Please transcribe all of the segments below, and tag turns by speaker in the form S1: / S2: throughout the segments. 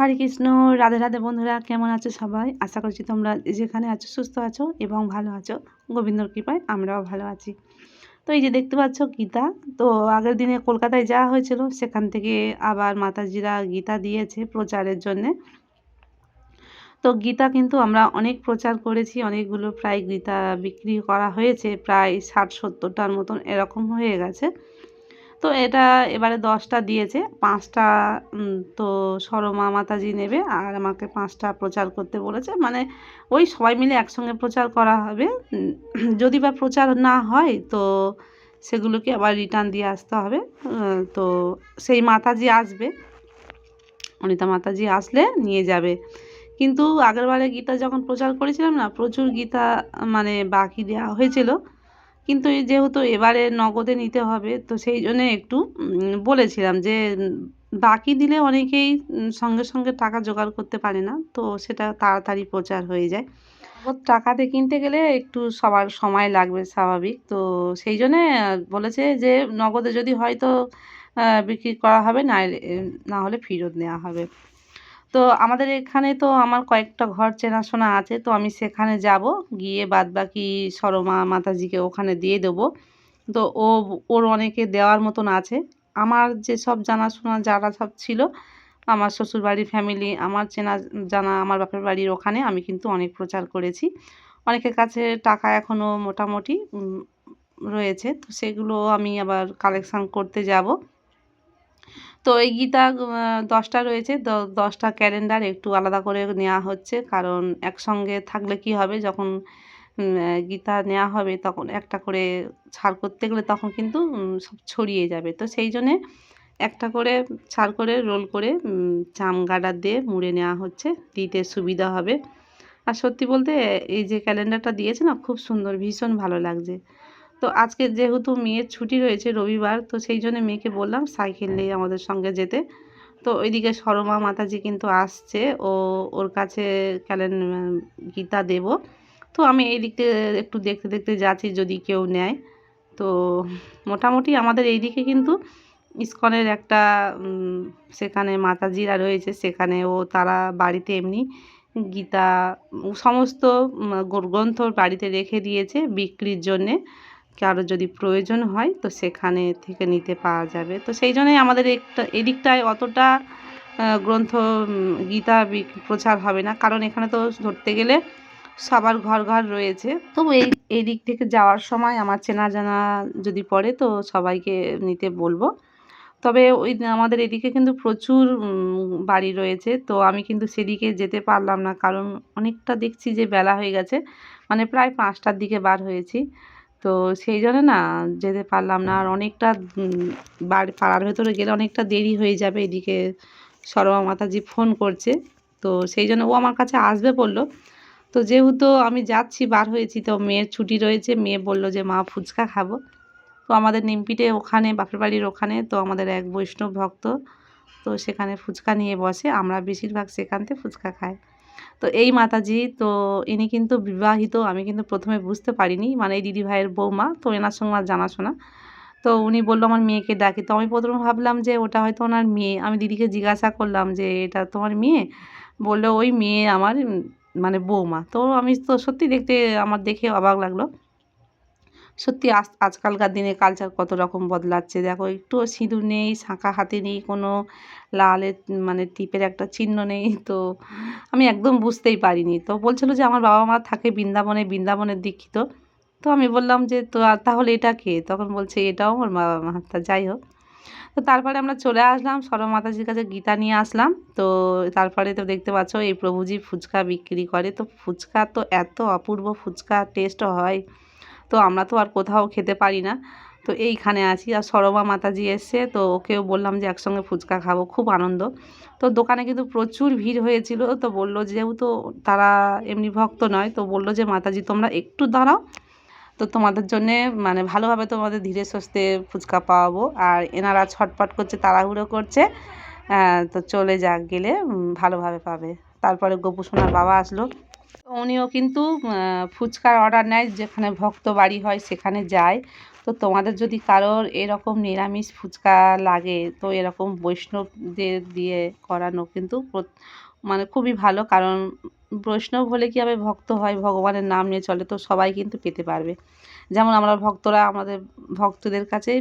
S1: হরে কৃষ্ণ, রাধে রাধে বন্ধুরা, কেমন আছো সবাই? আশা করছি তোমরা যেখানে আছো সুস্থ আছো এবং ভালো আছো। গোবিন্দর কৃপায় আমরাও ভালো আছি। তো এই যে দেখতে পাচ্ছ গীতা, তো আগের দিনে কলকাতায় যাওয়া হয়েছিল, সেখান থেকে আবার মাতাজিরা গীতা দিয়েছে প্রচারের জন্যে। তো গীতা কিন্তু আমরা অনেক প্রচার করেছি, অনেকগুলো প্রায় গীতা বিক্রি করা হয়েছে, প্রায় ষাট সত্তরটার মতন এরকম হয়ে গেছে। তো এটা এবারে দশটা দিয়েছে, পাঁচটা তো সরমা মাতাজি নেবে আর আমাকে পাঁচটা প্রচার করতে বলেছে। মানে ওই সবাই মিলে একসঙ্গে প্রচার করা হবে। যদি বা প্রচার না হয় তো সেগুলোকে আবার রিটার্ন দিয়ে আসতে হবে। তো সেই মাতাজি আসবে, অনিতা মাতাজি আসলে নিয়ে যাবে। কিন্তু আগেরবারে গীতা যখন প্রচার করেছিলাম না, প্রচুর গীতা মানে বাকি দেওয়া হয়েছিল। কিন্তু যেহেতু এবারে নগদে নিতে হবে, তো সেই জন্যে একটু বলেছিলাম যে বাকি দিলে অনেকেই সঙ্গে সঙ্গে টাকা জোগাড় করতে পারে না, তো সেটা তাড়াতাড়ি প্রচার হয়ে যায়। টাকাতে কিনতে গেলে একটু সবার সময় লাগবে স্বাভাবিক, তো সেই জন্যে বলেছে যে, নগদে যদি হয় তো বিক্রি করা হবে না না হলে ফেরত নেওয়া হবে। তো আমাদের এখানে তো আমার কয়েকটা ঘর চেনাশোনা আছে, তো আমি সেখানে যাব, গিয়ে বাদ বাকি সরমা মাতাজিকে ওখানে দিয়ে দেবো। তো ও, ওর অনেকে দেওয়ার মতন আছে। আমার যেসব জানাশোনা যারা সব ছিল, আমার শ্বশুরবাড়ির ফ্যামিলি আমার চেনা জানা আমার বাপের বাড়ির ওখানে আমি কিন্তু অনেক প্রচার করেছি। অনেকের কাছে টাকা এখনও মোটামুটি রয়েছে, তো সেগুলো আমি আবার কালেকশান করতে যাব। তো এই গীতা দশটা রয়েছে। দশটা ক্যালেন্ডার একটু আলাদা করে নেওয়া হচ্ছে। কারণ একসঙ্গে থাকলে কি হবে? যখন গীতা নেওয়া হবে তখন একটা করে ছাড় করতে গেলে তখন কিন্তু সব ছড়িয়ে যাবে। তো সেই জন্যে একটা করে ছাড় করে, রোল করে চাম গাডার দিয়ে মুড়ে নেওয়া হচ্ছে। দিতে সুবিধা হবে। আর সত্যি বলতে, এই যে ক্যালেন্ডারটা দিয়েছে না, খুব সুন্দর, ভীষণ ভালো লাগছে। তো আজকে যেহেতু মেয়ের ছুটি রয়েছে রবিবার, তো সেই জন্য মেয়েকে বললাম সাইকেল নিয়ে আমাদের সঙ্গে যেতে। তো ওইদিকে সরমা মাতাজি কিন্তু আসছে, ও ওর কাছে ক্যালেন গীতা দেব। তো আমি এই দিকে একটু দেখতে দেখতে যাচ্ছি যদি কেউ নেয়। তো মোটামুটি আমাদের এই দিকে কিন্তু ইস্কনের একটা সেখানে মাতাজিরা রয়েছে, সেখানে ও তারা বাড়িতে এমনি গীতা, সমস্ত গ্রন্থ বাড়িতে রেখে দিয়েছে বিক্রির জন্যে। কারও যদি প্রয়োজন হয়, তো সেখানে থেকে নিতে পাওয়া যাবে। তো সেই জন্যই আমাদের একটা এদিকটায় অতটা গ্রন্থ গীতা প্রচার হবে না। কারণ এখানে তো ধরতে গেলে সবার ঘর ঘর রয়েছে। তো এই এই দিক থেকে যাওয়ার সময় আমার চেনা জানা যদি পড়ে, তো সবাইকে নিতে বলব। তবে ওই আমাদের এদিকে কিন্তু প্রচুর বাড়ি রয়েছে। তো আমি কিন্তু সেদিকে যেতে পারলাম না। কারণ অনেকটা দেখছি যে বেলা হয়ে গেছে। মানে প্রায় পাঁচটার দিকে বার হয়েছি। তো সেই জন্য না যেতে পারলাম না। আর অনেকটা বাড়ি, পাড়ার ভেতরে গেলে অনেকটা দেরি হয়ে যাবে এদিকে সরমা মাতাজি ফোন করছে। তো সেই জন্য ও আমার কাছে আসবে বলল। তো যেহেতু আমি যাচ্ছি, বার হয়েছি, তো মেয়ের ছুটি রয়েছে, মেয়ে বলল যে, মা, ফুচকা খাব। তো আমাদের নিমপিটে ওখানে, বাপের বাড়ির ওখানে, তো আমাদের এক বৈষ্ণব ভক্ত, তো সেখানে ফুচকা নিয়ে বসে। আমরা বেশিরভাগ সেখান থেকে ফুচকা খাই। তো এই মাতাজি, তো ইনি কিন্তু বিবাহিত, আমি কিন্তু প্রথমে বুঝতে পারিনি। মানে এই দিদি ভাইয়ের বৌমা, তো এনার সঙ্গে আমার জানাশোনা। তো উনি বলল আমার মেয়েকে ডাকে। তো আমি প্রথমে ভাবলাম যে ওটা হয়তো ওনার মেয়ে। আমি দিদিকে জিজ্ঞাসা করলাম যে, এটা তোমার মেয়ে? বলল, ওই মেয়ে আমার মানে বৌমা। তো আমি তো সত্যি দেখতে, আমার দেখে অবাক লাগল। সত্যি আজ, আজকালকার দিনে কালচার কত রকম বদলাচ্ছে। দেখো একটুও সিঁদুর নেই, শাঁখা হাতে নেই, কোনো লালের মানে টিপের একটা চিহ্ন নেই, তো আমি একদম বুঝতেই পারিনি। তো বলছিল যে, আমার বাবা মা থাকে বৃন্দাবনে, বৃন্দাবনের দীক্ষিত। তো আমি বললাম যে, তো তাহলে এটা কে? তখন বলছে, এটাও আমার বাবা মা তা যাই হোক। তো তারপরে আমরা চলে আসলাম সরব মাতাজির কাছে গীতা নিয়ে আসলাম। তো তারপরে তো দেখতে পাচ্ছ, এই প্রভুজি ফুচকা বিক্রি করে। তো ফুচকা তো এত অপূর্ব ফুচকা টেস্ট হয়। তো আমরা তো আর কোথাও খেতে পারি না। তো এইখানে আছি আর সরমা মাতাজি এসছে। তো ওকেও বললাম যে একসঙ্গে ফুচকা খাব, খুব আনন্দ। তো দোকানে কিন্তু প্রচুর ভিড় হয়েছিল। তো বলল যেহেতু তারা এমনি ভক্ত নয়, তো বলল যে মাতাজি তোমরা একটু দাঁড়াও, তো তোমাদের জন্যে মানে ভালোভাবে তোমাদের ধীরে সুস্থে ফুচকা পাওয়াবো। আর এনারা ছটপট করছে, তাড়াহুড়ো করছে। তো চলে যাক গেলে ভালোভাবে পাবে। তারপরে গোপু সোনার বাবা আসলো। উনিও কিন্তু ফুচকার অর্ডার নেয়, যেখানে ভক্ত বাড়ি হয় সেখানে যায়। তো তোমাদের যদি কারোর এরকম নিরামিষ ফুচকা লাগে, তো এরকম বৈষ্ণবদের দিয়ে করানো কিন্তু মানে খুবই ভালো। কারণ বৈষ্ণব হলে কী হবে, ভক্ত হয়, ভগবানের নাম নিয়ে চলে, তো সবাই কিন্তু পেতে পারবে। যেমন আমরা ভক্তরা, আমাদের ভক্তদের কাছে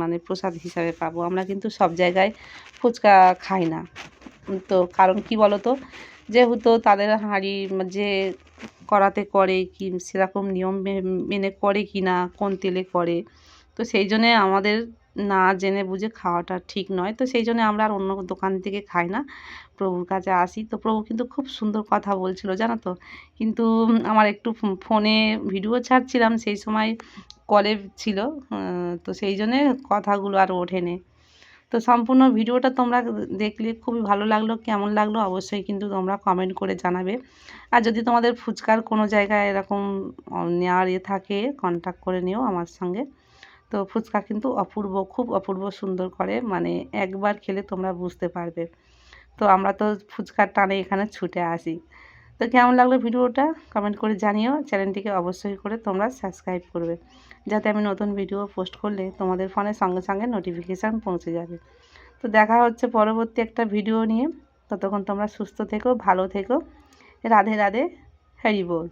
S1: মানে প্রসাদ হিসাবে পাবো। আমরা কিন্তু সব জায়গায় ফুচকা খাই না। তো কারণ কি বলো তো যেহেতু তাদের হাঁড়ি যে করাতে করে কি সেরকম নিয়ম মেনে করে কি না, কোন তেলে করে, তো সেই জন্যে আমাদের না জেনে বুঝে খাওয়াটা ঠিক নয়। তো সেই জন্য আমরা আর অন্য দোকান থেকে খাই না। প্রভুর কাছে আসি। তো প্রভু কিন্তু খুব সুন্দর কথা বলছিল, জানো তো? কিন্তু আমার একটু ফোনে ভিডিও ছাড়ছিলাম, সেই সময় কলে ছিল তো সেই জন্যে কথাগুলো আর ওঠেনি তো সম্পূর্ণ ভিডিওটা তোমরা দেখলে খুবই ভালো লাগল, কেমন লাগল অবশ্যই কিন্তু তোমরা কমেন্ট করে জানাবে। আর যদি তোমাদের ফুচকার কোনো জায়গায় এরকম নেওয়ার ইয়ে থাকে কন্ট্যাক্ট করে নিও আমার সঙ্গে। তো ফুচকা কিন্তু অপূর্ব, খুব অপূর্ব সুন্দর করে মানে একবার খেলে তোমরা বুঝতে পারবে। তো আমরা তো ফুচকার টানে এখানে ছুটে আসি। তো কেমন লাগল ভিডিওটা? কমেন্ট করে জানিও। চ্যানেলটিকে অবশ্যই করে তোমরা সাবস্ক্রাইব করবে। যাতে আমি নতুন ভিডিও পোস্ট করলে তোমাদের ফোনে সঙ্গে সঙ্গে নোটিফিকেশান পৌঁছে যাবে। তো দেখা হচ্ছে পরবর্তী একটা ভিডিও নিয়ে। ততক্ষণ তোমরা সুস্থ থেকো, ভালো থেকো। রাধে রাধে হ্যারি বল।